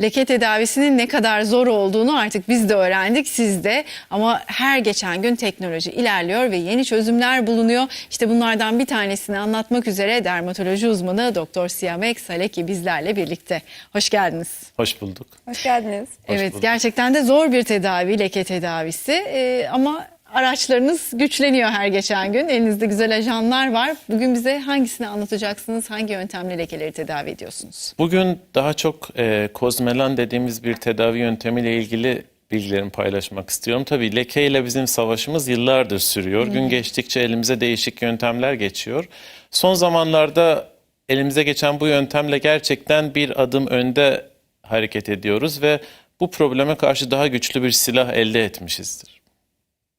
Leke tedavisinin ne kadar zor olduğunu artık biz de öğrendik, siz de. Ama her geçen gün teknoloji ilerliyor ve yeni çözümler bulunuyor. İşte bunlardan bir tanesini anlatmak üzere dermatoloji uzmanı Doktor Siyamek Saleki bizlerle birlikte. Hoş geldiniz. Hoş bulduk. Hoş geldiniz. Hoş evet, bulduk. gerçekten de zor bir tedavi, leke tedavisi. Ee, ama araçlarınız güçleniyor her geçen gün. Elinizde güzel ajanlar var. Bugün bize hangisini anlatacaksınız? Hangi yöntemle lekeleri tedavi ediyorsunuz? Bugün daha çok e, kozmelan dediğimiz bir tedavi yöntemiyle ilgili bilgilerimi paylaşmak istiyorum. Tabii lekeyle bizim savaşımız yıllardır sürüyor. Gün geçtikçe elimize değişik yöntemler geçiyor. Son zamanlarda elimize geçen bu yöntemle gerçekten bir adım önde hareket ediyoruz ve bu probleme karşı daha güçlü bir silah elde etmişizdir.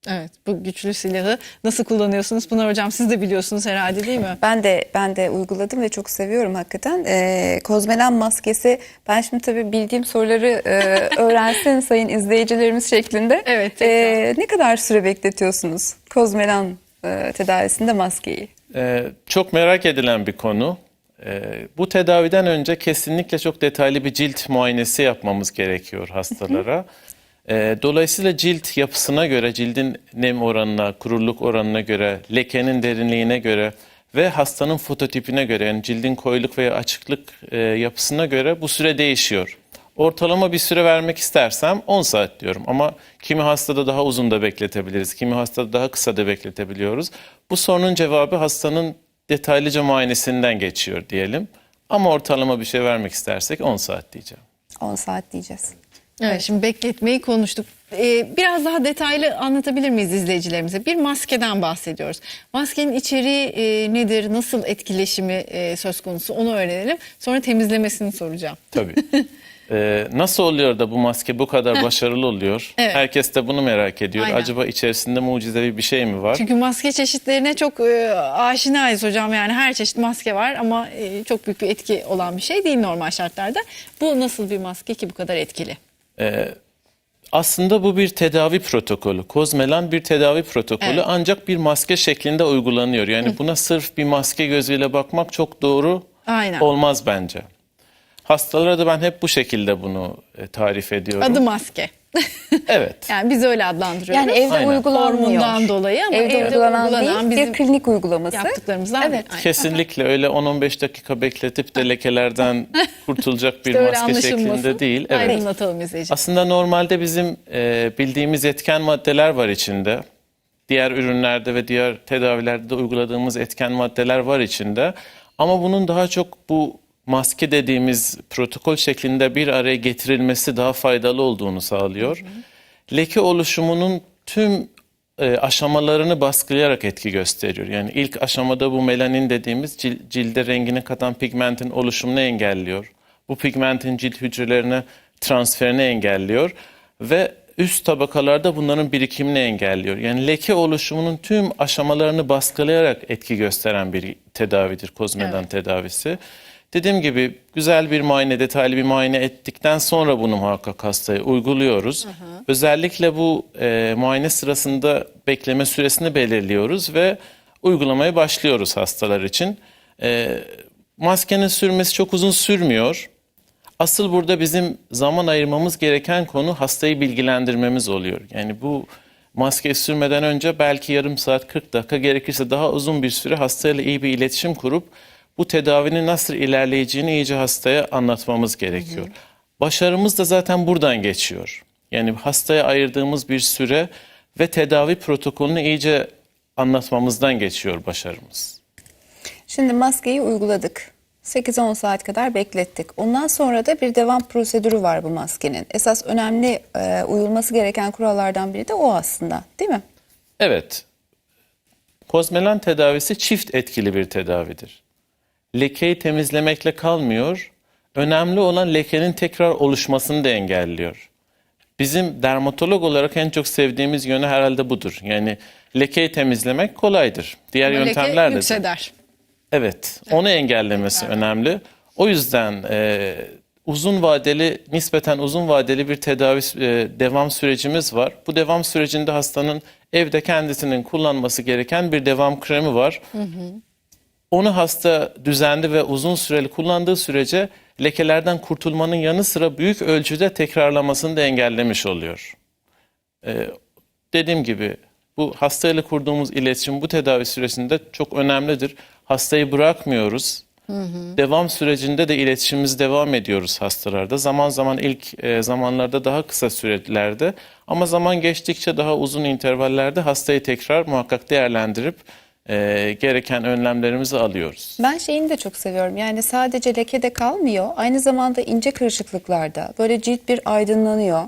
Evet, bu güçlü silahı nasıl kullanıyorsunuz? Pınar Hocam siz de biliyorsunuz herhalde değil mi? Ben de ben de uyguladım ve çok seviyorum hakikaten. Ee, kozmelan maskesi ben şimdi tabii bildiğim soruları e, öğrensin sayın izleyicilerimiz şeklinde. Evet, Ee, ne kadar süre bekletiyorsunuz kozmelan e, tedavisinde maskeyi? Ee, çok merak edilen bir konu. Ee, bu tedaviden önce kesinlikle çok detaylı bir cilt muayenesi yapmamız gerekiyor hastalara. Ee, dolayısıyla cilt yapısına göre, cildin nem oranına, kuruluk oranına göre, lekenin derinliğine göre ve hastanın fototipine göre yani cildin koyuluk veya açıklık e, yapısına göre bu süre değişiyor. Ortalama bir süre vermek istersem 10 saat diyorum ama kimi hastada daha uzun da bekletebiliriz. Kimi hastada daha kısa da bekletebiliyoruz. Bu sorunun cevabı hastanın detaylıca muayenesinden geçiyor diyelim. Ama ortalama bir şey vermek istersek 10 saat diyeceğim. 10 saat diyeceğiz. Evet, şimdi bekletmeyi konuştuk. Ee, biraz daha detaylı anlatabilir miyiz izleyicilerimize? Bir maskeden bahsediyoruz. Maskenin içeriği e, nedir, nasıl etkileşimi e, söz konusu onu öğrenelim. Sonra temizlemesini soracağım. Tabii. Ee, nasıl oluyor da bu maske bu kadar başarılı oluyor? Evet. Herkes de bunu merak ediyor. Aynen. Acaba içerisinde mucizevi bir şey mi var? Çünkü maske çeşitlerine çok e, aşinayız hocam. Yani her çeşit maske var ama e, çok büyük bir etki olan bir şey değil normal şartlarda. Bu nasıl bir maske ki bu kadar etkili? Aslında bu bir tedavi protokolü. Kozmelan bir tedavi protokolü Evet. ancak bir maske şeklinde uygulanıyor. Yani buna sırf bir maske gözüyle bakmak çok doğru Aynen. olmaz bence. Hastalara da ben hep bu şekilde bunu e, tarif ediyorum. Adı maske. Evet. yani biz öyle adlandırıyoruz. Yani evde Aynen. uygulanmıyor. Dolayı ama evde, evde uygulanan, değil, bizim bir klinik uygulaması. yaptıklarımızdan Evet. Aynen. Kesinlikle öyle 10-15 dakika bekletip de lekelerden kurtulacak bir İşte öyle maske şeklinde değil. Evet. Aydınlatalım izleyici. Aslında normalde bizim e, bildiğimiz etken maddeler var içinde. Diğer ürünlerde ve diğer tedavilerde de uyguladığımız etken maddeler var içinde. Ama bunun daha çok bu maske dediğimiz protokol şeklinde bir araya getirilmesi daha faydalı olduğunu sağlıyor. Leke oluşumunun tüm e, aşamalarını baskılayarak etki gösteriyor. Yani ilk aşamada bu melanin dediğimiz cil- cilde rengini katan pigmentin oluşumunu engelliyor. Bu pigmentin cilt hücrelerine transferini engelliyor ve üst tabakalarda bunların birikimini engelliyor. Yani leke oluşumunun tüm aşamalarını baskılayarak etki gösteren bir tedavidir kozmedan Evet. tedavisi. Dediğim gibi güzel bir muayene, detaylı bir muayene ettikten sonra bunu muhakkak hastaya uyguluyoruz. Özellikle bu e, muayene sırasında bekleme süresini belirliyoruz ve uygulamaya başlıyoruz hastalar için. E, maskenin sürmesi çok uzun sürmüyor. Asıl burada bizim zaman ayırmamız gereken konu hastayı bilgilendirmemiz oluyor. Yani bu maske sürmeden önce belki yarım saat 40 dakika gerekirse daha uzun bir süre hastayla iyi bir iletişim kurup bu tedavinin nasıl ilerleyeceğini iyice hastaya anlatmamız gerekiyor. Başarımız da zaten buradan geçiyor. Yani hastaya ayırdığımız bir süre ve tedavi protokolünü iyice anlatmamızdan geçiyor başarımız. Şimdi maskeyi uyguladık. 8-10 saat kadar beklettik. Ondan sonra da bir devam prosedürü var bu maskenin. Esas önemli e, uyulması gereken kurallardan biri de o aslında değil mi? Evet. Kozmelan tedavisi çift etkili bir tedavidir. Lekeyi temizlemekle kalmıyor, önemli olan lekenin tekrar oluşmasını da engelliyor. Bizim dermatolog olarak en çok sevdiğimiz yönü herhalde budur. Yani lekeyi temizlemek kolaydır. Diğer Leke yöntemlerle de. yükseder. Evet, onu engellemesi önemli. O yüzden e, uzun vadeli, nispeten uzun vadeli bir tedavi e, devam sürecimiz var. Bu devam sürecinde hastanın evde kendisinin kullanması gereken bir devam kremi var. Onu hasta düzenli ve uzun süreli kullandığı sürece lekelerden kurtulmanın yanı sıra büyük ölçüde tekrarlamasını da engellemiş oluyor. Ee, dediğim gibi bu hastayla kurduğumuz iletişim bu tedavi süresinde çok önemlidir. Hastayı bırakmıyoruz. Devam sürecinde de iletişimimiz devam ediyoruz hastalarda. Zaman zaman ilk e, zamanlarda daha kısa sürelerde ama zaman geçtikçe daha uzun intervallerde hastayı tekrar muhakkak değerlendirip e, gereken önlemlerimizi alıyoruz. Ben şeyini de çok seviyorum. Yani sadece lekede kalmıyor. Aynı zamanda ince kırışıklıklarda böyle cilt bir aydınlanıyor.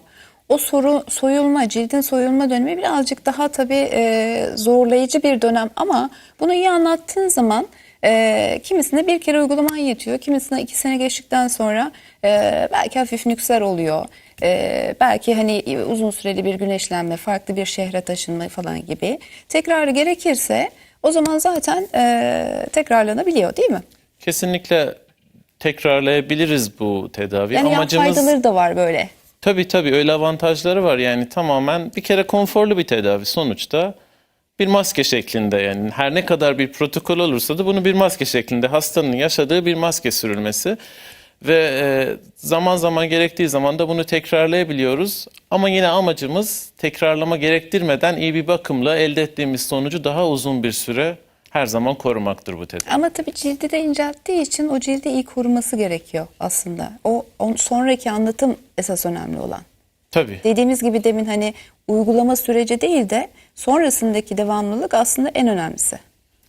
O soru soyulma, cildin soyulma dönemi birazcık daha tabii e, zorlayıcı bir dönem ama bunu iyi anlattığın zaman e, kimisine bir kere uygulaman yetiyor. Kimisine iki sene geçtikten sonra e, belki hafif nüksler oluyor. E, belki hani uzun süreli bir güneşlenme, farklı bir şehre taşınma falan gibi. Tekrarı gerekirse o zaman zaten e, tekrarlanabiliyor değil mi? Kesinlikle tekrarlayabiliriz bu tedavi. Yani yan Amacımız faydaları da var böyle. Tabii tabii öyle avantajları var. Yani tamamen bir kere konforlu bir tedavi sonuçta. Bir maske şeklinde yani her ne kadar bir protokol olursa da bunu bir maske şeklinde hastanın yaşadığı bir maske sürülmesi. Ve e, zaman zaman gerektiği zaman da bunu tekrarlayabiliyoruz. Ama yine amacımız tekrarlama gerektirmeden iyi bir bakımla elde ettiğimiz sonucu daha uzun bir süre her zaman korumaktır bu tedavi. Ama tabii cildi de incelttiği için o cildi iyi koruması gerekiyor aslında. O, o sonraki anlatım esas önemli olan. Tabii. Dediğimiz gibi demin hani uygulama süreci değil de sonrasındaki devamlılık aslında en önemlisi.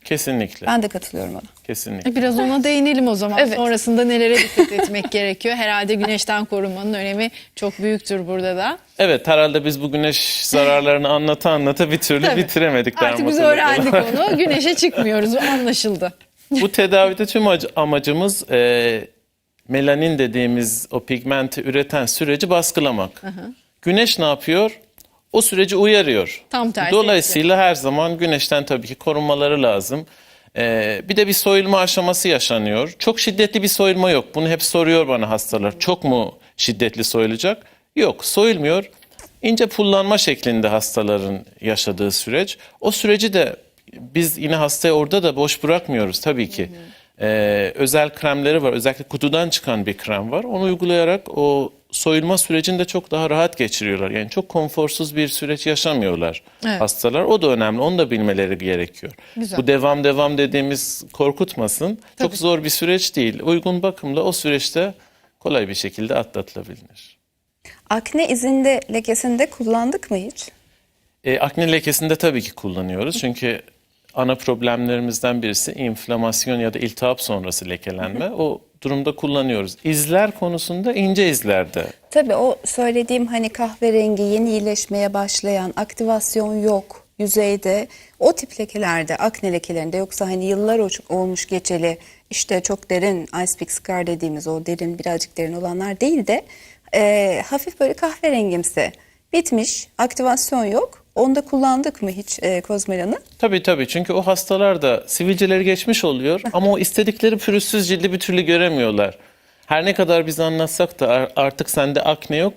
Kesinlikle. Ben de katılıyorum ona. Kesinlikle. Biraz ona değinelim o zaman. Evet. Sonrasında nelere dikkat etmek gerekiyor? Herhalde güneşten korunmanın önemi çok büyüktür burada da. Evet herhalde biz bu güneş zararlarını anlata anlata bir türlü Tabii. bitiremedik. Artık biz öğrendik onu. Güneşe çıkmıyoruz. Anlaşıldı. Bu tedavide tüm ac- amacımız e, melanin dediğimiz o pigmenti üreten süreci baskılamak. Güneş ne yapıyor? O süreci uyarıyor. Tam tersi Dolayısıyla her zaman güneşten tabii ki korunmaları lazım. E, bir de bir soyulma aşaması yaşanıyor. Çok şiddetli bir soyulma yok. Bunu hep soruyor bana hastalar. Çok mu şiddetli soyulacak? Yok soyulmuyor. İnce pullanma şeklinde hastaların yaşadığı süreç. O süreci de biz yine hastayı orada da boş bırakmıyoruz tabii ki. Ee, özel kremleri var. Özellikle kutudan çıkan bir krem var. Onu uygulayarak o soyulma sürecini de çok daha rahat geçiriyorlar. Yani çok konforsuz bir süreç yaşamıyorlar Evet. hastalar. O da önemli. Onu da bilmeleri gerekiyor. Güzel. Bu devam devam dediğimiz korkutmasın. Çok zor bir süreç değil. Uygun bakımla o süreçte kolay bir şekilde atlatılabilir. Akne izinde lekesinde kullandık mı hiç? E, akne lekesinde tabii ki kullanıyoruz. Çünkü ana problemlerimizden birisi inflamasyon ya da iltihap sonrası lekelenme. O durumda kullanıyoruz. İzler konusunda ince izlerde. Tabii o söylediğim hani kahverengi yeni iyileşmeye başlayan aktivasyon yok yüzeyde o tip lekelerde akne lekelerinde yoksa hani yıllar olmuş geçeli işte çok derin ice pick scar dediğimiz o derin birazcık derin olanlar değil de e, hafif böyle kahverengimsi bitmiş aktivasyon yok. Onda kullandık mı hiç e, kozmelanı? Tabii tabii çünkü o hastalar da sivilceleri geçmiş oluyor ama o istedikleri pürüzsüz cildi bir türlü göremiyorlar. Her ne kadar biz anlatsak da ar- artık sende akne yok.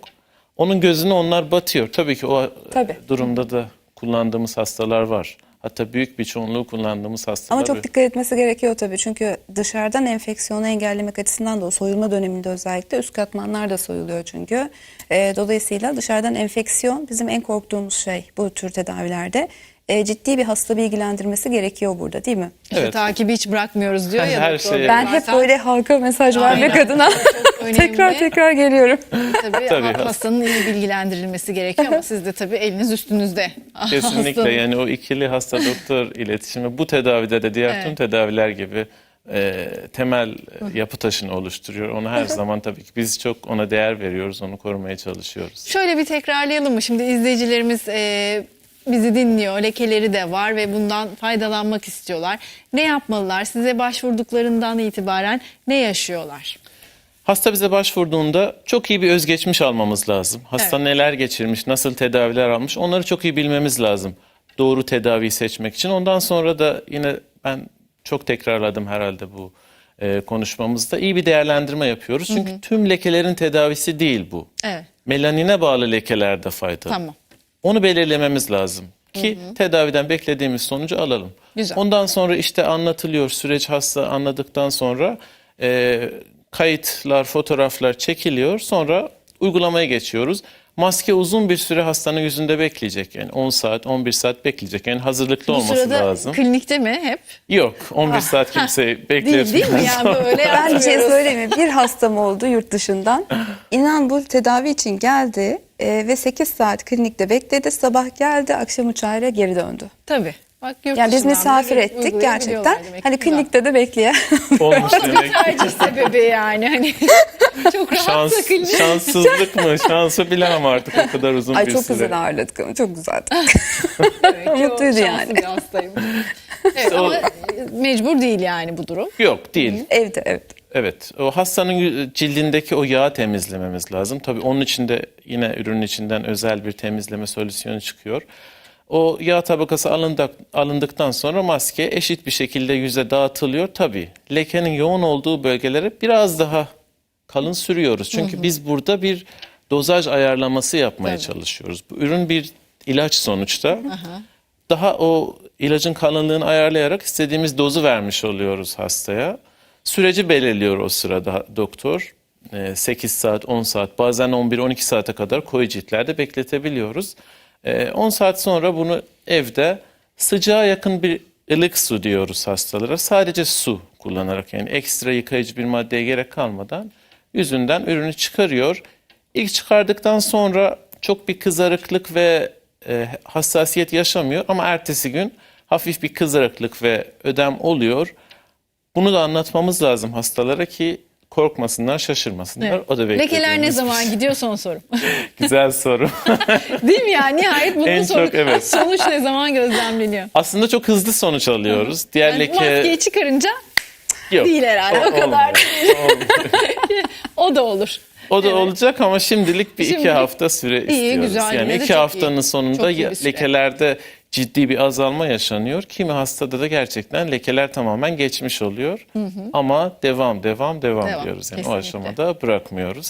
Onun gözüne onlar batıyor. Tabii ki o Tabii. durumda da kullandığımız hastalar var. Hatta büyük bir çoğunluğu kullandığımız hastalar. Ama çok dikkat etmesi gerekiyor tabii. Çünkü dışarıdan enfeksiyonu engellemek açısından da o soyulma döneminde özellikle üst katmanlar da soyuluyor çünkü. Ee, dolayısıyla dışarıdan enfeksiyon bizim en korktuğumuz şey bu tür tedavilerde. Ee, ciddi bir hasta bilgilendirmesi gerekiyor burada değil mi? İşte Evet. takibi hiç bırakmıyoruz diyor ya. Her şeye-. Ben hep Zaten böyle halka mesaj vermek adına tekrar tekrar geliyorum. Tabii, Tabii. hastanın iyi bilgilendirilmesi gerekiyor ama siz de tabii eliniz üstünüzde. Kesinlikle Hastanın. yani o ikili hasta doktor iletişimi bu tedavide de diğer tüm Evet. tedaviler gibi e, temel yapı taşını oluşturuyor. Onu her zaman tabii ki biz çok ona değer veriyoruz, onu korumaya çalışıyoruz. Şöyle bir tekrarlayalım mı? Şimdi izleyicilerimiz e, bizi dinliyor. Lekeleri de var ve bundan faydalanmak istiyorlar. Ne yapmalılar? Size başvurduklarından itibaren ne yaşıyorlar? Hasta bize başvurduğunda çok iyi bir özgeçmiş almamız lazım. Hasta Evet. neler geçirmiş, nasıl tedaviler almış onları çok iyi bilmemiz lazım. Doğru tedaviyi seçmek için. Ondan sonra da yine ben çok tekrarladım herhalde bu e, konuşmamızda. iyi bir değerlendirme yapıyoruz. Çünkü tüm lekelerin tedavisi değil bu. Evet. Melanine bağlı lekelerde faydalı. Tamam. Onu belirlememiz lazım ki tedaviden beklediğimiz sonucu alalım. Güzel. Ondan sonra işte anlatılıyor süreç hasta anladıktan sonra e, kayıtlar, fotoğraflar çekiliyor. Sonra uygulamaya geçiyoruz. Maske uzun bir süre hastanın yüzünde bekleyecek. Yani 10 saat, 11 saat bekleyecek. Yani hazırlıklı Bu olması sırada lazım. klinikte mi hep? Yok, 11 saat kimse Değil, bekletmez. değil mi? Yani böyle Ben bir şey söyleyeyim mi? Bir hastam oldu yurt dışından. İnan bu tedavi için geldi e, ve 8 saat klinikte bekledi. Sabah geldi, akşam uçağıyla geri döndü. Tabii. Bak, yurt Yani biz misafir bile ettik gerçekten. Hani klinikte de bekleyen. Olmuş demek. tercih sebebi yani hani çok Şans, klinik. şanssızlık mı? Şansı bilemem artık o kadar uzun Ay bir çok süre. güzel ağırladık ama çok güzeldi. Mutluydu yani. bir hastayım. Evet, ama mecbur değil yani bu durum. Yok değil. Evde evet. Evet. O hastanın cildindeki o yağı temizlememiz lazım. Tabii onun içinde yine ürünün içinden özel bir temizleme solüsyonu çıkıyor. O yağ tabakası alındık, alındıktan sonra maske eşit bir şekilde yüze dağıtılıyor. Tabii lekenin yoğun olduğu bölgelere biraz daha kalın sürüyoruz. Çünkü biz burada bir dozaj ayarlaması yapmaya Tabii. çalışıyoruz. Bu ürün bir ilaç sonuçta. Daha o ilacın kalınlığını ayarlayarak istediğimiz dozu vermiş oluyoruz hastaya. Süreci belirliyor o sırada doktor. Ee, 8 saat, 10 saat, bazen 11-12 saate kadar koyu ciltlerde bekletebiliyoruz. Ee, 10 saat sonra bunu evde sıcağa yakın bir ılık su diyoruz hastalara. Sadece su kullanarak yani ekstra yıkayıcı bir maddeye gerek kalmadan yüzünden ürünü çıkarıyor. İlk çıkardıktan sonra çok bir kızarıklık ve e, hassasiyet yaşamıyor ama ertesi gün hafif bir kızarıklık ve ödem oluyor. Bunu da anlatmamız lazım hastalara ki korkmasınlar, şaşırmasınlar. Evet. O da Lekeler ne zaman gidiyor son sorum. Güzel soru. Değil mi yani nihayet bunun En çok evet. sonuç ne zaman gözlemleniyor? Aslında çok hızlı sonuç alıyoruz. Diğer Yani leke maskeyi çıkarınca yok. değil herhalde o, kadar olmuyor. değil. o da olur. O da olacak ama şimdilik bir iki Şimdilik hafta süre istiyoruz. güzel, yani iki haftanın iyi. sonunda iyi ya- lekelerde ciddi bir azalma yaşanıyor. Kimi hastada da gerçekten lekeler tamamen geçmiş oluyor. Ama devam, devam, devam, Devam, diyoruz. Yani kesinlikle. o aşamada bırakmıyoruz.